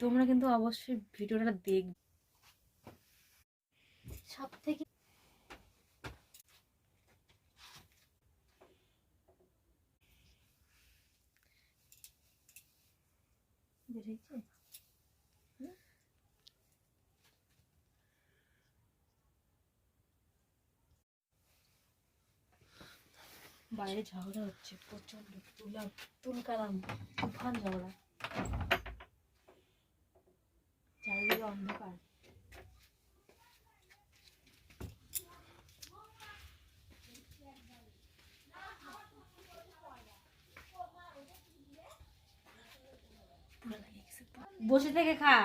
তোমরা কিন্তু অবশ্যই ভিডিওটা দেখবে সব থেকে বাইরে ঝগড়া হচ্ছে প্রচণ্ড তুলা তুলকালাম তুফান ঝগড়া চারিদিকে অন্ধকার পুরো লেগে গেছে। বসে থেকে খা।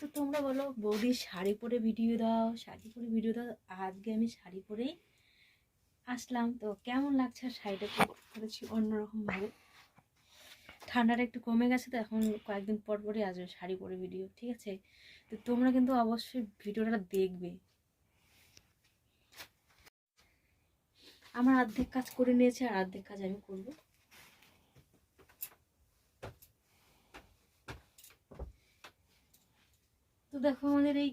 তো তোমরা বলো বৌদি শাড়ি পরে ভিডিও দাও, শাড়ি পরে ভিডিও দাও। আজকে আমি শাড়ি পরেই আসলাম। তো কেমন লাগছে শাড়িটা পরেছি অন্যরকমভাবে ঠান্ডাটা একটু কমে গেছে তো, এখন কয়েকদিন পর পরই আসবে শাড়ি পরে ভিডিও ঠিক আছে? তো তোমরা কিন্তু অবশ্যই ভিডিওটা দেখবে। আমার অর্ধেক কাজ করে নিয়েছে আর অর্ধেক কাজ আমি করব। তো দেখো আমাদের এই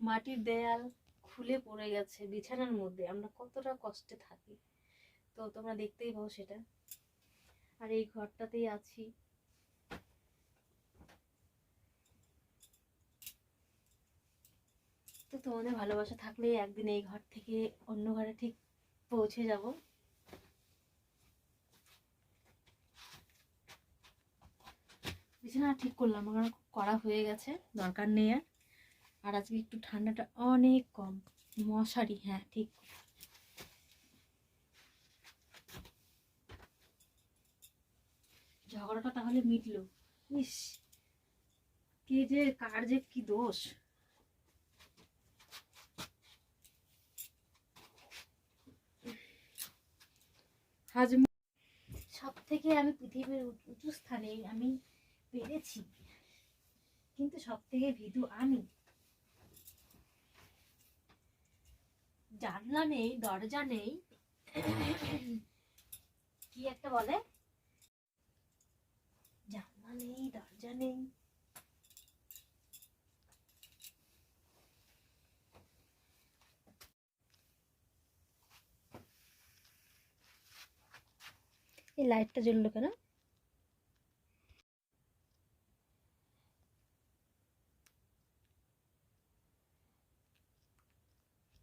মাটির দেয়াল খুলে পড়ে গেছে বিছানার মধ্যে। আমরা কতটা কষ্টে থাকি। তো তোমরা দেখতেই পাও সেটা। আর এই ঘরটাতেই আছি। তো তোমাদের ভালোবাসা থাকলে একদিন এই ঘর থেকে অন্য ঘরে ঠিক পৌঁছে যাব। বিছানা ঠিক করলাম, আমার করা হয়ে গেছে, দরকার নেই আর। আর আজকে একটু ঠান্ডাটা অনেক কম, মশারি হ্যাঁ ঠিক। ঝগড়াটা তাহলে মিটলো। ইস, কে যে, কার যে কি দোষ। সব থেকে আমি পৃথিবীর উঁচু- স্থানে আমি পেরেছি। কিন্তু সব থেকে ভিদু আমি। জানলা নেই, দরজা নেই। কি একটা বলে? জানলা নেই, দরজা নেই। এই লাইটটা জ্বললো কেন?